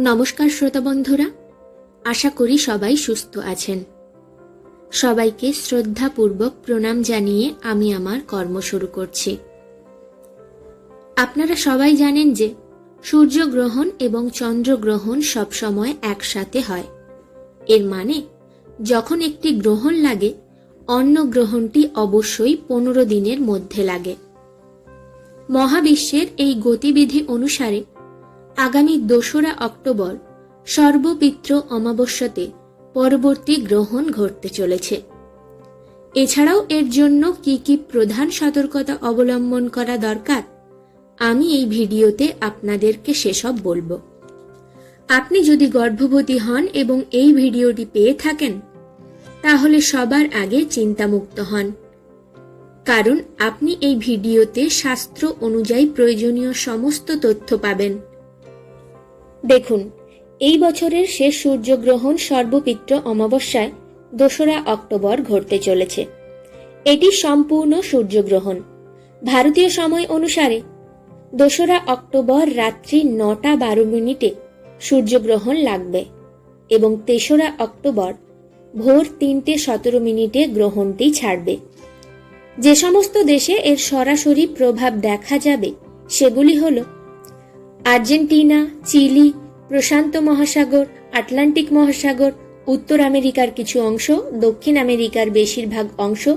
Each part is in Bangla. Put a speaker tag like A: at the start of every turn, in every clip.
A: নমস্কার শ্রোতা বন্ধুরা, আশা করি সবাই সুস্থ আছেন। সবাইকে শ্রদ্ধাপূর্বক প্রণাম জানিয়ে আমি আমার কর্ম শুরু করছি। আপনারা সবাই জানেন যে সূর্যগ্রহণ এবং চন্দ্রগ্রহণ সবসময় একসাথে হয়। এর মানে যখন একটি গ্রহণ লাগে, অন্য গ্রহণটি অবশ্যই পনেরো দিনের মধ্যে লাগে। মহাবিশ্বের এই গতিবিধি অনুসারে আগামী দোসরা অক্টোবর সর্বপিত্র অমাবস্যাতে পরবর্তী গ্রহণ ঘটতে চলেছে। এছাড়াও এর জন্য কি কি প্রধান সতর্কতা অবলম্বন করা দরকার, আমি এই ভিডিওতে আপনাদেরকে সেসব বলব। আপনি যদি গর্ভবতী হন এবং এই ভিডিওটি পেয়ে থাকেন, তাহলে সবার আগে চিন্তামুক্ত হন। কারণ আপনি এই ভিডিওতে শাস্ত্র অনুযায়ী প্রয়োজনীয় সমস্ত তথ্য পাবেন। দেখুন, এই বছরের শেষ সূর্যগ্রহণ সর্বপিত্র অমাবস্যায় দোসরা অক্টোবর ঘটতে চলেছে। এটি সম্পূর্ণ সূর্যগ্রহণ। ভারতীয় সময় অনুসারে দোসরা অক্টোবর রাত্রি নটা বারো মিনিটে সূর্যগ্রহণ লাগবে এবং তেসরা অক্টোবর ভোর তিনটে সতেরো মিনিটে গ্রহণটি ছাড়বে। যে সমস্ত দেশে এর সরাসরি প্রভাব দেখা যাবে সেগুলি হল আর্জেন্টিনা, চিলি প্রশান্ত মহাসাগর, আটলান্টিক মহাসাগর, উত্তর আমেরিকার কিছু অংশ, দক্ষিণ আমেরিকার বেশিরভাগ অংশ,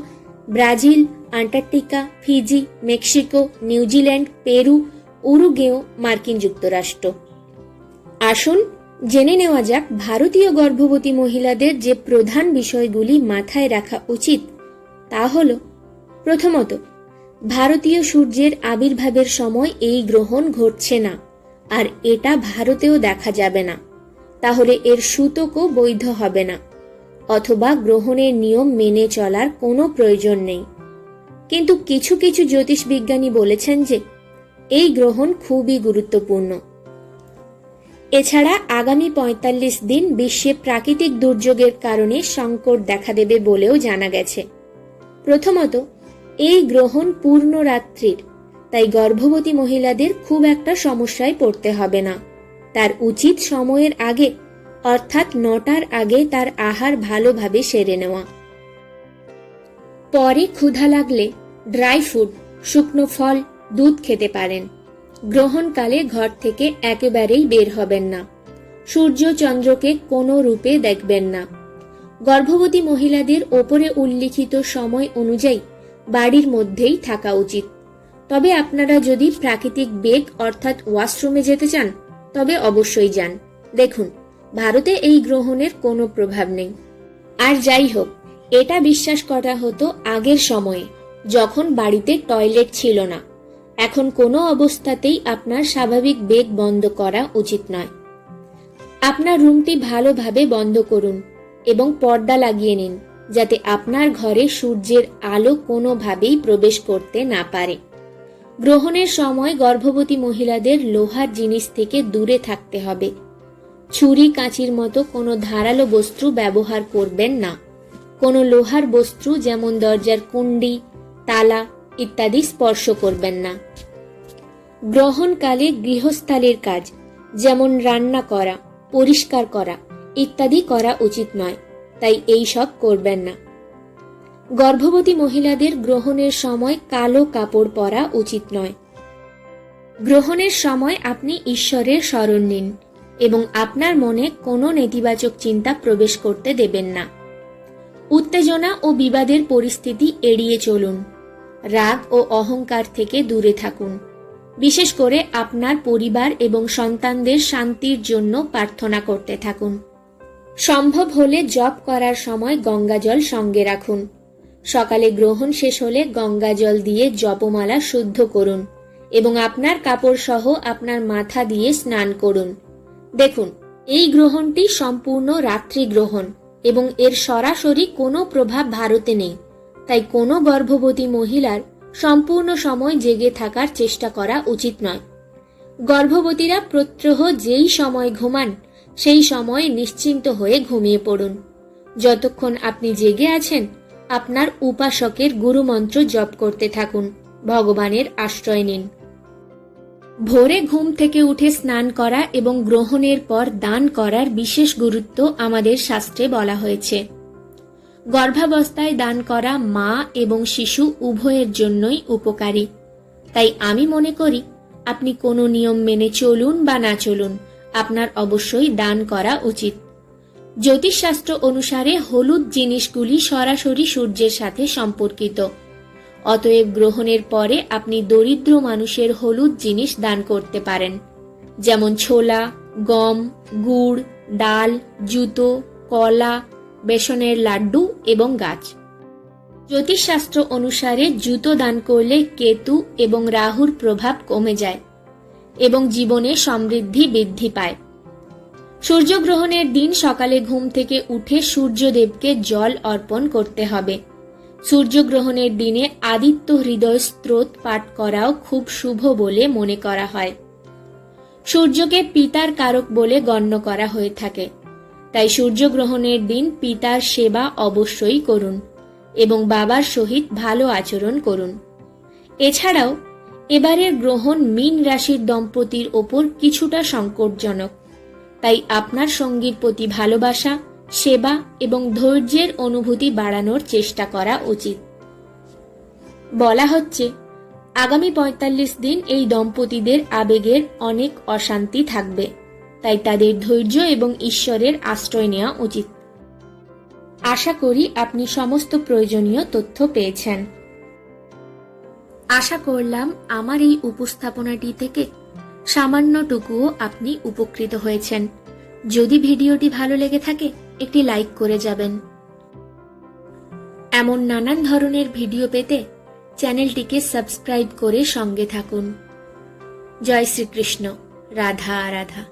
A: Brazil, Antarctica, Fiji, Mexico, New Zealand, Peru Uruguay মার্কিন যুক্তরাষ্ট্র। আসুন, জেনে নেওয়া যাক ভারতীয় গর্ভবতী মহিলাদের যে প্রধান বিষয়গুলি মাথায় রাখা উচিত, তা হল, প্রথমত, ভারতীয় সূর্যের আবির্ভাবের সময় এই গ্রহণ ঘটছে না। আর এটা ভারতেও দেখা যাবে না। তাহলে এর সূতকও বৈধ হবে না। অথবা গ্রহণের নিয়ম মেনে চলার কোনো প্রয়োজন নেই। কিন্তু কিছু কিছু জ্যোতিষ বিজ্ঞানী বলেছেন যে, এই গ্রহণ খুবই গুরুত্বপূর্ণ। এছাড়া আগামী পঁয়তাল্লিশ দিন বিশ্বে প্রাকৃতিক দুর্যোগের কারণে সংকট দেখা দেবে বলেও জানা গেছে। প্রথমত, এই গ্রহণ পূর্ণ রাত্রির তাই গর্ভবতী মহিলাদের খুব একটা সমস্যায় পড়তে হবে না। তার উচিত সময়ের আগে, অর্থাৎ নটার আগে তার আহার ভালোভাবে সেরে নেওয়া। পরে ক্ষুধা লাগলে ড্রাই ফ্রুট, শুকনো ফল, দুধ খেতে পারেন। গ্রহণকালে ঘর থেকে একেবারেই বের হবেন না। সূর্য চন্দ্রকে কোনো রূপে দেখবেন না। গর্ভবতী মহিলাদের ওপরে উল্লিখিত সময় অনুযায়ী বাড়ির মধ্যেই থাকা উচিত। তবে আপনারা যদি প্রাকৃতিক বেগ অর্থাৎ ওয়াশরুমে যেতে চান, তবে অবশ্যই যান। দেখুন, ভারতে এই গ্রহণের কোনো প্রভাব নেই। আর যাই হোক, এটা বিশ্বাস করা হতো আগের সময়ে, যখন বাড়িতে টয়লেট ছিল না। এখন কোনো অবস্থাতেই আপনার স্বাভাবিক বেগ বন্ধ করা উচিত নয়। আপনার রুমটি ভালোভাবে বন্ধ করুন এবং পর্দা লাগিয়ে নিন, যাতে আপনার ঘরে সূর্যের আলো কোনোভাবেই প্রবেশ করতে না পারে। গ্রহণের সময় গর্ভবতী মহিলাদের লোহার জিনিস থেকে দূরে থাকতে হবে। ছুরি, কাঁচির মতো কোনো ধারালো বস্তু ব্যবহার করবেন না। কোনো লোহার বস্তু যেমন দরজার কুণ্ডি, তালা ইত্যাদি স্পর্শ করবেন না। গ্রহণকালে গৃহস্থালির কাজ, যেমন রান্না করা, পরিষ্কার করা ইত্যাদি করা উচিত নয়, তাই এই সব করবেন না। গর্ভবতী মহিলাদের গ্রহণের সময় কালো কাপড় পরা উচিত নয়। গ্রহণের সময় আপনি ঈশ্বরের স্মরণ নিন এবং আপনার মনে কোনো নেতিবাচক চিন্তা প্রবেশ করতে দেবেন না। উত্তেজনা ও বিবাদের পরিস্থিতি এড়িয়ে চলুন। রাগ ও অহংকার থেকে দূরে থাকুন। বিশেষ করে আপনার পরিবার এবং সন্তানদের শান্তির জন্য প্রার্থনা করতে থাকুন। সম্ভব হলে জপ করার সময় গঙ্গা জল সঙ্গে রাখুন। সকালে গ্রহণ শেষ হলে গঙ্গা জল দিয়ে জপমালা শুদ্ধ করুন এবং আপনার কাপড় সহ আপনার মাথা দিয়ে স্নান করুন। দেখুন, এই গ্রহণটি সম্পূর্ণ রাত্রি গ্রহণ এবং এর সরাসরি কোনো প্রভাব ভারতে নেই। তাই কোনো গর্ভবতী মহিলার সম্পূর্ণ সময় জেগে থাকার চেষ্টা করা উচিত নয়। গর্ভবতীরা প্রত্যহ যেই সময় ঘুমান, সেই সময় নিশ্চিন্ত হয়ে ঘুমিয়ে পড়ুন। যতক্ষণ আপনি জেগে আছেন আপনার উপাসকের গুরুমন্ত্র জপ করতে থাকুন, ভগবানের আশ্রয় নিন। ভোরে ঘুম থেকে উঠে স্নান করা এবং গ্রহণের পর দান করার বিশেষ গুরুত্ব আমাদের শাস্ত্রে বলা হয়েছে। গর্ভাবস্থায় দান করা মা এবং শিশু উভয়ের জন্যই উপকারী। তাই আমি মনে করি, আপনি কোনো নিয়ম মেনে চলুন বা না চলুন, আপনার অবশ্যই দান করা উচিত। জ্যোতিষশাস্ত্র অনুসারে হলুদ জিনিসগুলি সরাসরি সূর্যের সাথে সম্পর্কিত। অতএব গ্রহণের পরে আপনি দরিদ্র মানুষের হলুদ জিনিস দান করতে পারেন। যেমন ছোলা, গম, গুড়, ডাল, জুতো, কলা, বেসনের লাড্ডু এবং গাছ। জ্যোতিষশাস্ত্র অনুসারে জুতো দান করলে কেতু এবং রাহুর প্রভাব কমে যায় এবং জীবনে সমৃদ্ধি বৃদ্ধি পায়। সূর্যগ্রহণের দিন সকালে ঘুম থেকে উঠে সূর্যদেবকে জল অর্পণ করতে হবে। সূর্যগ্রহণের দিনে আদিত্য হৃদয় স্ত্রোত পাঠ করাও খুব শুভ বলে মনে করা হয়। সূর্যকে পিতার কারক বলে গণ্য করা হয়ে থাকে। তাই সূর্যগ্রহণের দিন পিতার সেবা অবশ্যই করুন এবং বাবার সহিত ভালো আচরণ করুন। এছাড়াও, এবারের গ্রহণ মীন রাশির দম্পতির ওপর কিছুটা সংকটজনক। তাই আপনার সঙ্গীর প্রতি ভালোবাসা, সেবা এবং ধৈর্যের অনুভূতি বাড়ানোর চেষ্টা করা উচিত। বলা হচ্ছে, আগামী পঁয়তাল্লিশ দিন এই দম্পতিদের আবেগের অনেক অশান্তি থাকবে, তাই তাদের ধৈর্য এবং ঈশ্বরের আশ্রয় নেওয়া উচিত। আশা করি আপনি সমস্ত প্রয়োজনীয় তথ্য পেয়েছেন। আশা করলাম আমার এই উপস্থাপনাটি থেকে সামান্যটুকুও আপনি উপকৃত হয়েছেন। যদি ভিডিওটি ভালো লেগে থাকে, একটি লাইক করে যাবেন। এমন নানান ধরনের ভিডিও পেতে চ্যানেলটিকে সাবস্ক্রাইব করে সঙ্গে থাকুন। জয় শ্রীকৃষ্ণ। রাধা রাধা।